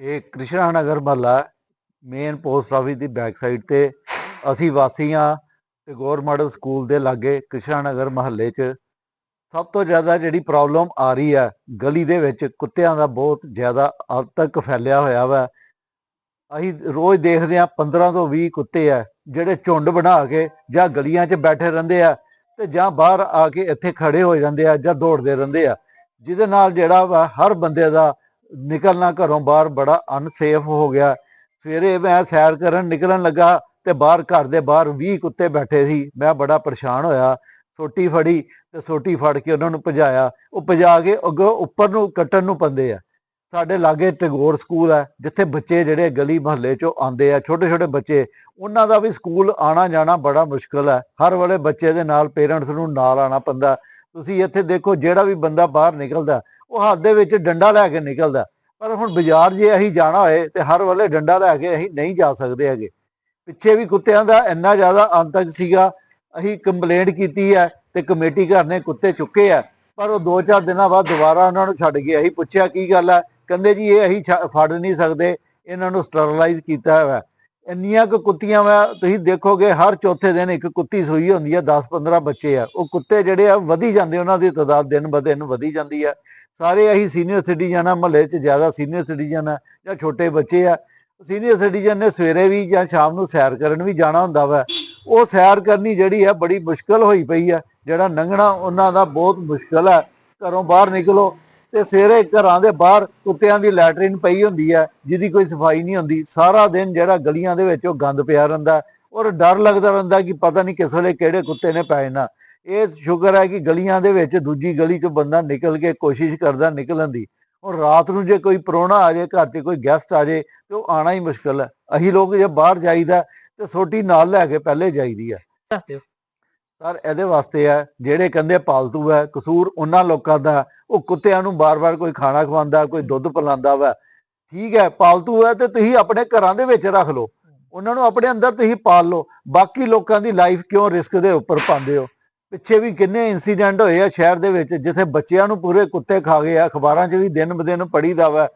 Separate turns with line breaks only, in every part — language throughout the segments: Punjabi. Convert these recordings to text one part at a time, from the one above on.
ਇਹ ਕ੍ਰਿਸ਼ਨਾ ਨਗਰ ਮਹੱਲਾ ਮੇਨ ਪੋਸਟ ਆਫਿਸ ਦੀ ਬੈਕ ਸਾਈਡ ਤੇ। ਅਸੀਂ ਵਾਸੀ ਹਾਂ ਟੈਗੋਰ ਮਾਡਲ ਸਕੂਲ ਦੇ ਲਾਗੇ ਕ੍ਰਿਸ਼ਨਾ ਨਗਰ ਮਹੱਲੇ 'ਚ। ਸਭ ਤੋਂ ਜ਼ਿਆਦਾ ਜਿਹੜੀ ਪ੍ਰੋਬਲਮ ਆ ਰਹੀ ਹੈ, ਗਲੀ ਦੇ ਵਿੱਚ ਕੁੱਤਿਆਂ ਦਾ ਬਹੁਤ ਜ਼ਿਆਦਾ ਅੱਜ ਤੱਕ ਫੈਲਿਆ ਹੋਇਆ ਵਾ। ਅਸੀਂ ਰੋਜ਼ ਦੇਖਦੇ ਹਾਂ 15 ਤੋਂ 20 ਕੁੱਤੇ ਆ, ਜਿਹੜੇ ਝੁੰਡ ਬਣਾ ਕੇ ਜਾਂ ਗਲੀਆਂ 'ਚ ਬੈਠੇ ਰਹਿੰਦੇ ਆ ਤੇ ਜਾਂ ਬਾਹਰ ਆ ਕੇ ਇੱਥੇ ਖੜੇ ਹੋ ਜਾਂਦੇ ਆ ਜਾਂ ਦੌੜਦੇ ਰਹਿੰਦੇ ਆ। ਜਿਹਦੇ ਨਾਲ ਜਿਹੜਾ ਵਾ ਹਰ ਬੰਦੇ ਦਾ ਨਿਕਲਣਾ ਘਰੋਂ ਬਾਹਰ ਬੜਾ ਅਨਸੇਫ ਹੋ ਗਿਆ। ਸਵੇਰੇ ਮੈਂ ਸੈਰ ਕਰਨ ਨਿਕਲਣ ਲੱਗਾ ਤੇ ਬਾਹਰ ਘਰ ਦੇ ਬਾਹਰ 20 ਕੁੱਤੇ ਬੈਠੇ ਸੀ। ਮੈਂ ਬੜਾ ਪਰੇਸ਼ਾਨ ਹੋਇਆ। ਸੋਟੀ ਫੜੀ ਤੇ ਸੋਟੀ ਫੜ ਕੇ ਉਹਨਾਂ ਨੂੰ ਭਜਾਇਆ। ਉਹ ਭਜਾ ਕੇ ਅੱਗੋਂ ਉੱਪਰ ਨੂੰ ਕੱਟਣ ਨੂੰ ਪੰਦੇ ਆ। ਸਾਡੇ ਲਾਗੇ ਟੈਗੋਰ ਸਕੂਲ ਹੈ ਜਿੱਥੇ ਬੱਚੇ ਜਿਹੜੇ ਗਲੀ ਮੁਹੱਲੇ ਚੋਂ ਆਉਂਦੇ ਆ ਛੋਟੇ ਛੋਟੇ ਬੱਚੇ, ਉਹਨਾਂ ਦਾ ਵੀ ਸਕੂਲ ਆਣਾ ਜਾਣਾ ਬੜਾ ਮੁਸ਼ਕਲ ਹੈ ਹਰ ਵੇਲੇ ਬੱਚੇ ਦੇ ਨਾਲ ਪੇਰੈਂਟਸ ਨੂੰ ਨਾਲ ਆਣਾ ਪੈਂਦਾ। ਤੁਸੀਂ ਇੱਥੇ ਦੇਖੋ, ਜਿਹੜਾ ਵੀ ਬੰਦਾ ਬਾਹਰ ਨਿਕਲਦਾ ਉਹ ਹੱਥ ਦੇ ਵਿੱਚ ਡੰਡਾ ਲੈ ਕੇ ਨਿਕਲਦਾ। ਪਰ ਹੁਣ ਬਾਜ਼ਾਰ ਜੇ ਅਸੀਂ ਜਾਣਾ ਹੋਏ ਤੇ ਹਰ ਵੇਲੇ ਡੰਡਾ ਲੈ ਕੇ ਅਸੀਂ ਨਹੀਂ ਜਾ ਸਕਦੇ ਹੈਗੇ। ਪਿੱਛੇ ਵੀ ਕੁੱਤਿਆਂ ਦਾ ਇੰਨਾ ਜ਼ਿਆਦਾ ਅੰਤਕ ਸੀਗਾ, ਅਸੀਂ ਕੰਪਲੇਂਟ ਕੀਤੀ ਹੈ ਤੇ ਕਮੇਟੀ ਘਰ ਨੇ ਕੁੱਤੇ ਚੁੱਕੇ ਆ। ਪਰ ਉਹ 2-4 ਦਿਨਾਂ ਬਾਅਦ ਦੁਬਾਰਾ ਉਹਨਾਂ ਨੂੰ ਛੱਡ ਗਏ ਅਸੀਂ ਪੁੱਛਿਆ, ਕੀ ਗੱਲ ਹੈ? ਕਹਿੰਦੇ ਜੀ ਇਹ ਅਸੀਂ ਛ- ਫੜ ਨਹੀਂ ਸਕਦੇ, ਇਹਨਾਂ ਨੂੰ ਸਟਰਲਾਈਜ਼ ਕੀਤਾ ਹੋਇਆ। ਇੰਨੀਆਂ ਕੁ ਕੁੱਤੀਆਂ ਵਾ, ਤੁਸੀਂ ਦੇਖੋਗੇ ਹਰ ਚੌਥੇ ਦਿਨ ਇੱਕ ਕੁੱਤੀ ਸੂਈ ਹੁੰਦੀ ਹੈ 10-15 ਬੱਚੇ ਆ। ਉਹ ਕੁੱਤੇ ਜਿਹੜੇ ਆ, ਵਧੀ ਜਾਂਦੇ ਉਹਨਾਂ ਦੀ ਤਾਦਾਦ ਦਿਨ ਬ ਦਿਨ ਵਧੀ ਜਾਂਦੀ ਆ। ਸਾਰੇ ਅਸੀਂ ਸੀਨੀਅਰ ਸਿਟੀਜ਼ਨ ਆ, ਮਹੱਲੇ 'ਚ ਜ਼ਿਆਦਾ ਸੀਨੀਅਰ ਸਿਟੀਜ਼ਨ ਆ, ਜਾਂ ਛੋਟੇ ਬੱਚੇ ਆ। ਸੀਨੀਅਰ ਸਿਟੀਜ਼ਨ ਨੇ ਸਵੇਰੇ ਵੀ ਜਾਂ ਸ਼ਾਮ ਨੂੰ ਸੈਰ ਕਰਨ ਵੀ ਜਾਣਾ ਹੁੰਦਾ ਵਾ। ਉਹ ਸੈਰ ਕਰਨੀ ਜਿਹੜੀ ਆ, ਬੜੀ ਮੁਸ਼ਕਲ ਹੋਈ ਪਈ ਆ। ਜਿਹੜਾ ਲੰਘਣਾ, ਉਹਨਾਂ ਦਾ ਬਹੁਤ ਮੁਸ਼ਕਲ ਹੈ ਘਰੋਂ ਬਾਹਰ ਨਿਕਲੋ ਤੇ ਸਵੇਰੇ ਘਰਾਂ ਦੇ ਬਾਹਰ ਕੁੱਤਿਆਂ ਦੀ ਲੈਟਰਿਨ ਪਈ ਹੁੰਦੀ ਹੈ, ਜਿਹਦੀ ਕੋਈ ਸਫ਼ਾਈ ਨਹੀਂ ਹੁੰਦੀ, ਸਾਰਾ ਦਿਨ ਜਿਹੜਾ ਗਲੀਆਂ ਦੇ ਵਿੱਚ ਉਹ ਗੰਦ ਪਿਆ ਰਹਿੰਦਾ ਔਰ ਡਰ ਲੱਗਦਾ ਰਹਿੰਦਾ ਕਿ ਪਤਾ ਨਹੀਂ ਕਿਸ ਵੇਲੇ ਕਿਹੜੇ ਕੁੱਤੇ ਨੇ ਪੈ ਜਾਣਾ। ਇਹ ਸ਼ੁਕਰ ਹੈ ਕਿ ਗਲੀਆਂ ਦੇ ਵਿੱਚ ਦੂਜੀ ਗਲੀ 'ਚ ਬੰਦਾ ਨਿਕਲ ਕੇ ਕੋਸ਼ਿਸ਼ ਕਰਦਾ ਨਿਕਲਣ ਦੀ। ਔਰ ਰਾਤ ਨੂੰ ਜੇ ਕੋਈ ਪ੍ਰਾਹੁਣਾ ਆ ਜਾਏ, ਘਰ 'ਤੇ ਕੋਈ ਗੈਸਟ ਆ ਜਾਏ, ਤੇ ਉਹ ਆਣਾ ਹੀ ਮੁਸ਼ਕਲ ਹੈ। ਅਸੀਂ ਲੋਕ ਜੇ ਬਾਹਰ ਜਾਈਦਾ ਤੇ ਸੋਟੀ ਨਾਲ ਲੈ ਕੇ ਪਹਿਲੇ ਜਾਈਦੀ ਹੈ।
ਦੱਸ ਦਿਓ।
ਸਰ, ਇਹਦੇ ਵਾਸਤੇ ਹੈ ਜਿਹੜੇ ਕਹਿੰਦੇ ਪਾਲਤੂ ਹੈ, ਕਸੂਰ ਉਹਨਾਂ ਲੋਕਾਂ ਦਾ ਉਹ ਕੁੱਤਿਆਂ ਨੂੰ ਬਾਰ-ਬਾਰ ਕੋਈ ਖਾਣਾ ਖਵਾਉਂਦਾ, ਕੋਈ ਦੁੱਧ ਪਿਲਾਉਂਦਾ ਵਾ। ਠੀਕ ਹੈ, ਪਾਲਤੂ ਹੈ ਤੇ ਤੁਸੀਂ ਆਪਣੇ ਘਰਾਂ ਦੇ ਵਿੱਚ ਰੱਖ ਲਓ। ਉਹਨਾਂ ਨੂੰ ਆਪਣੇ ਅੰਦਰ ਤੁਸੀਂ ਪਾਲ ਲਓ। ਬਾਕੀ ਲੋਕਾਂ ਦੀ ਲਾਈਫ ਕਿਉਂ ਰਿਸਕ ਦੇ ਉੱਪਰ ਪਾਉਂਦੇ ਹੋ? ਪਿੱਛੇ ਵੀ ਕਿੰਨੇ ਇਨਸੀਡੈਂਟ ਹੋਏ ਆ ਸ਼ਹਿਰ ਦੇ ਵਿੱਚ, ਜਿੱਥੇ ਬੱਚਿਆਂ ਨੂੰ ਪੂਰੇ ਕੁੱਤੇ ਖਾ ਗਏ ਆ, ਅਖਬਾਰਾਂ 'ਚ ਵੀ ਦਿਨ ਬ ਦਿਨ ਪੜੀਦਾ ਵਾ।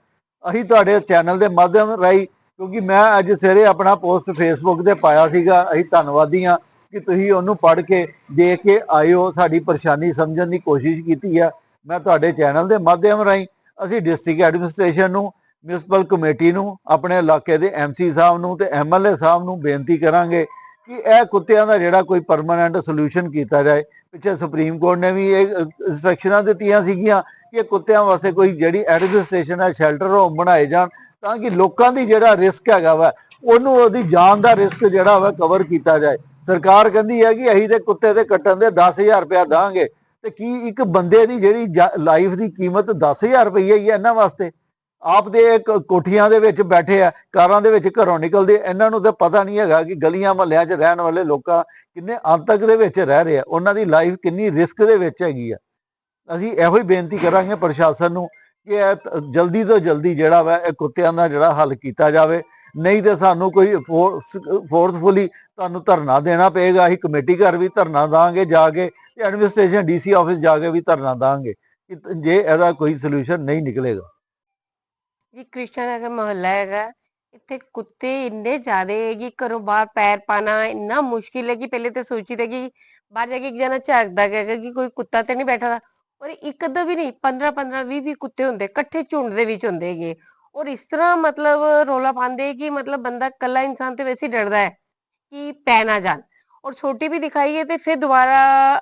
ਅਸੀਂ ਤੁਹਾਡੇ ਚੈਨਲ ਦੇ ਮਾਧਿਅਮ ਰਾਹੀਂ, ਕਿਉਂਕਿ ਮੈਂ ਅੱਜ ਸਵੇਰੇ ਆਪਣਾ ਪੋਸਟ ਫੇਸਬੁੱਕ ਤੇ ਪਾਇਆ ਸੀਗਾ, ਅਸੀਂ ਧੰਨਵਾਦੀ ਹਾਂ। ਕਿ ਤੁਸੀਂ ਉਹਨੂੰ ਪੜ੍ਹ ਕੇ ਦੇਖ ਕੇ ਆਇਓ, ਸਾਡੀ ਪਰੇਸ਼ਾਨੀ ਸਮਝਣ ਦੀ ਕੋਸ਼ਿਸ਼ ਕੀਤੀ ਆ। ਮੈਂ ਤੁਹਾਡੇ ਚੈਨਲ ਦੇ ਮਾਧਿਅਮ ਰਾਹੀਂ ਅਸੀਂ ਡਿਸਟ੍ਰਿਕਟ ਐਡਮਿਨਿਸਟ੍ਰੇਸ਼ਨ ਨੂੰ ਮਿਊਨਿਸਪਲ ਕਮੇਟੀ ਨੂੰ, ਆਪਣੇ ਇਲਾਕੇ ਦੇ ਐਮਸੀ ਸਾਹਿਬ ਨੂੰ ਤੇ ਐਮਐਲਏ ਸਾਹਿਬ ਨੂੰ ਬੇਨਤੀ ਕਰਾਂਗੇ ਕਿ ਇਹ ਕੁੱਤਿਆਂ ਦਾ ਜਿਹੜਾ ਕੋਈ ਪਰਮਾਨੈਂਟ ਸੋਲੂਸ਼ਨ ਕੀਤਾ ਜਾਏ। ਪਿੱਛੇ ਸੁਪਰੀਮ ਕੋਰਟ ਨੇ ਵੀ ਇਹ ਇਨਸਟਰਕਸ਼ਨਾਂ ਦਿੱਤੀਆਂ ਸੀਗੀਆਂ ਕਿ ਕੁੱਤਿਆਂ ਵਾਸਤੇ ਕੋਈ ਜਿਹੜੀ ਐਡਮਿਨਿਸਟ੍ਰੇਸ਼ਨ ਹੈ, ਸ਼ੈਲਟਰ ਹੋਮ ਬਣਾਏ ਜਾਣ ਤਾਂ ਕਿ ਲੋਕਾਂ ਦੀ ਜਿਹੜਾ ਰਿਸਕ ਹੈਗਾ ਵਾ, ਉਹਨੂੰ ਉਹਦੀ ਜਾਨ ਦਾ ਰਿਸਕ ਜਿਹੜਾ ਵਾ ਕਵਰ ਕੀਤਾ ਜਾਏ। ਸਰਕਾਰ ਕਹਿੰਦੀ ਹੈ ਕਿ ਅਸੀਂ ਤੇ ਕੁੱਤੇ ਤੇ ਕੱਟਣ ਦੇ 10000 ਰੁਪਇਆ ਦਾਂਗੇ। ਤੇ ਕੀ ਇੱਕ ਬੰਦੇ ਦੀ ਜਿਹੜੀ ਲਾਈਫ ਦੀ ਕੀਮਤ 10000 ਰੁਪਏ ਹੀ ਹੈ ਇਹਨਾਂ ਵਾਸਤੇ? ਆਪ ਦੇ ਇੱਕ ਕੋਠੀਆਂ ਦੇ ਵਿੱਚ ਬੈਠੇ ਆ, ਕਾਰਾਂ ਦੇ ਵਿੱਚ ਘਰੋਂ ਨਿਕਲਦੇ ਇਹਨਾਂ ਨੂੰ ਤਾਂ ਪਤਾ ਨਹੀਂ ਹੈਗਾ ਕਿ ਗਲੀਆਂ ਮਹੱਲਿਆਂ 'ਚ ਰਹਿਣ ਵਾਲੇ ਲੋਕਾਂ ਕਿੰਨੇ ਅੰਤਕ ਦੇ ਵਿੱਚ ਰਹਿ ਰਹੇ ਆ। ਉਹਨਾਂ ਦੀ ਲਾਈਫ ਕਿੰਨੀ ਰਿਸਕ ਦੇ ਵਿੱਚ ਹੈਗੀ ਆ। ਅਸੀਂ ਇਹੋ ਹੀ ਬੇਨਤੀ ਕਰਾਂਗੇ ਪ੍ਰਸ਼ਾਸਨ ਨੂੰ ਕਿ ਇਹ ਜਲਦੀ ਤੋਂ ਜਲਦੀ ਜਿਹੜਾ ਵਾ ਇਹ ਕੁੱਤਿਆਂ ਦਾ ਜਿਹੜਾ ਹੱਲ ਕੀਤਾ ਜਾਵੇ। ਨਹੀਂ ਤੇ ਸਾਨੂੰ ਕੋਈ ਫੋਰਸਫੁਲੀ ਤੁਹਾਨੂੰ ਧਰਨਾ ਦੇਣਾ ਪਏਗਾ। ਅਸੀਂ ਕਮੇਟੀ ਘਰ ਵੀ ਧਰਨਾ ਦਾਂਗੇ ਜਾ ਕੇ ਤੇ ਐਡਮਿਨਿਸਟ੍ਰੇਸ਼ਨ ਡੀਸੀ ਆਫਿਸ ਜਾ ਕੇ ਵੀ ਧਰਨਾ ਦਾਂਗੇ। ਜੇ ਇਹਦਾ ਕੋਈ ਸੋਲੂਸ਼ਨ ਨਹੀਂ ਨਿਕਲੇਗਾ।
ਜੀ, ਕ੍ਰਿਸ਼ਨ ਨਗਰ ਮੁਹੱਲਾ ਹੈਗਾ। ਇੱਥੇ ਕੁੱਤੇ ਇੰਨੇ ਜ਼ਿਆਦੇ ਹੈ ਕਿ ਘਰੋਂ ਬਾਹਰ ਪੈਰ ਪਾਣਾ ਇੰਨਾ ਮੁਸ਼ਕਿਲ ਹੈ ਕਿ ਪਹਿਲੇ ਤੇ ਸੋਚੀਦਾ ਕਿ ਬਾਹਰ ਜਾ ਕੇ ਇੱਕ ਜਣਾ ਝਾਕਦਾ ਹੈਗਾ ਕਿ ਕੋਈ ਕੁੱਤਾ ਤੇ ਨਹੀਂ ਬੈਠਾ ਔਰ ਇੱਕ ਅੱਧਾ ਵੀ ਨਹੀਂ 15 15 20 20 ਕੁੱਤੇ ਹੁੰਦੇ। ਇਕੱਠੇ ਝੁੰਡ ਦੇ ਵਿੱਚ ਹੁੰਦੇ ਹੈਗੇ। ਔਰ ਇਸ ਤਰ੍ਹਾਂ ਮਤਲਬ ਰੋਲਾ ਪਾਉਂਦੇ ਕਿ ਮਤਲਬ ਬੰਦਾ ਕੱਲਾ ਇਨਸਾਨ ਤੇ ਵੈਸੇ ਹੀ ਡਰਦਾ ਹੈ ਕਿ ਪੈ ਨਾ ਜਾਣ ਔਰ ਛੋਟੀ ਵੀ ਦਿਖਾਈਏ ਤੇ ਫਿਰ ਦੁਬਾਰਾ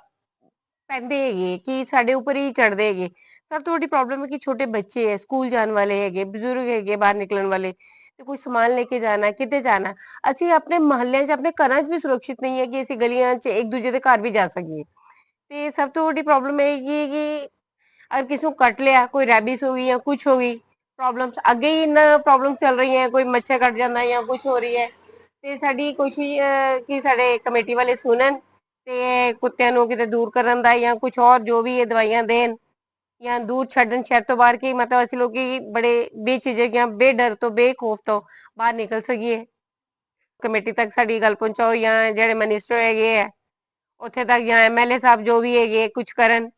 ਪੈਂਦੇ ਹੈਗੇ ਕਿ ਸਾਡੇ ਉੱਪਰ ਹੀ ਚੜਦੇ ਹੈਗੇ ਸਭ ਤੋਂ ਵੱਡੀ ਪ੍ਰੋਬਲਮ ਹੈ ਕਿ ਛੋਟੇ ਬੱਚੇ ਹੈ ਸਕੂਲ ਜਾਣ ਵਾਲੇ ਹੈਗੇ ਬਜ਼ੁਰਗ ਹੈਗੇ ਬਾਹਰ ਨਿਕਲਣ ਵਾਲੇ ਤੇ ਕੋਈ ਸਮਾਨ ਲੈ ਕੇ ਜਾਣਾ ਕਿਤੇ ਜਾਣਾ ਅਸੀਂ ਆਪਣੇ ਮਹੱਲਿਆਂ 'ਚ ਆਪਣੇ ਘਰਾਂ 'ਚ ਵੀ ਸੁਰੱਖਿਅਤ ਨਹੀਂ ਹੈ ਕਿ ਅਸੀਂ ਗਲੀਆਂ 'ਚ ਇੱਕ ਦੂਜੇ ਦੇ ਘਰ ਵੀ ਜਾ ਸਕੀਏ ਤੇ ਸਭ ਤੋਂ ਵੱਡੀ ਪ੍ਰੋਬਲਮ ਇਹ ਹੈਗੀ ਕਿ ਅਗਰ ਕਿਸੇ ਨੂੰ ਕੱਟ ਲਿਆ ਕੋਈ ਰੈਬਿਸ ਹੋ ਗਈ ਜਾਂ ਕੁਝ ਹੋ ਗਈ ਪ੍ਰੋਬਲਮਸ ਅੱਗੇ ਹੀ ਇੰਨਾ ਪ੍ਰੋਬਲਮ ਚੱਲ ਰਹੀ ਹੈ ਕੋਈ ਮੱਛਰ ਕੱਟ ਜਾਂਦਾ ਜਾਂ ਕੁਝ ਹੋ ਰਹੀ ਹੈ। ਤੇ ਸਾਡੀ ਕੋਸ਼ਿਸ਼ ਕਿ ਸਾਡੇ ਕਮੇਟੀ ਵਾਲੇ ਸੁਣਨ ਤੇ ਕੁੱਤਿਆਂ ਨੂੰ ਕਿਤੇ ਦੂਰ ਕਰਨ ਦਾ ਜਾਂ ਕੁਝ ਹੋਰ ਜੋ ਵੀ ਇਹ ਦਵਾਈਆਂ ਦੇਣ ਜਾਂ ਦੂਰ ਛੱਡਣ, ਸ਼ਹਿਰ ਤੋਂ ਬਾਹਰ ਕਿ ਮਤਲਬ ਅਸੀਂ ਲੋਕੀ ਬੜੇ ਬੇਝਿਜਕ ਜਾਂ ਬੇਡਰ ਤੋਂ, ਬੇਖੌਫ ਤੋਂ ਬਾਹਰ ਨਿਕਲ ਸਕੀਏ। ਕਮੇਟੀ ਤੱਕ ਸਾਡੀ ਗੱਲ ਪਹੁੰਚਾਓ ਜਾਂ ਜਿਹੜੇ ਮਿਨਿਸਟਰ ਹੈਗੇ ਆ, ਉੱਥੇ ਤੱਕ ਜਾਂ ਐਮਐਲਏ ਸਾਹਿਬ ਜੋ ਵੀ ਹੈਗੇ ਕੁਝ ਕਰਨ।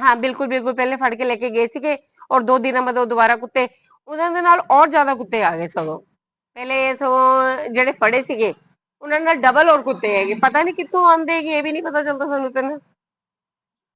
ਹਾਂ, ਬਿਲਕੁਲ ਬਿਲਕੁਲ, ਪਹਿਲੇ ਫੜ ਕੇ ਲੈ ਕੇ ਗਏ ਸੀਗੇ। ਔਰ ਦੋ ਦਿਨਾਂ ਬਾਅਦ ਉਹ ਦੁਬਾਰਾ ਕੁੱਤੇ, ਉਹਨਾਂ ਦੇ ਨਾਲ ਔਰ ਜ਼ਿਆਦਾ ਕੁੱਤੇ ਆ ਗਏ ਸਗੋਂ। ਪਹਿਲੇ ਸੋ ਜਿਹੜੇ ਫੜੇ ਸੀਗੇ, ਉਹਨਾਂ ਨਾਲ ਡਬਲ ਹੋਰ ਕੁੱਤੇ ਹੈਗੇ। ਪਤਾ ਨਹੀਂ ਕਿੱਥੋਂ ਆਉਂਦੇ ਹੈਗੇ, ਇਹ ਵੀ ਨਹੀਂ ਪਤਾ ਚੱਲਦਾ ਸਾਨੂੰ ਤੇ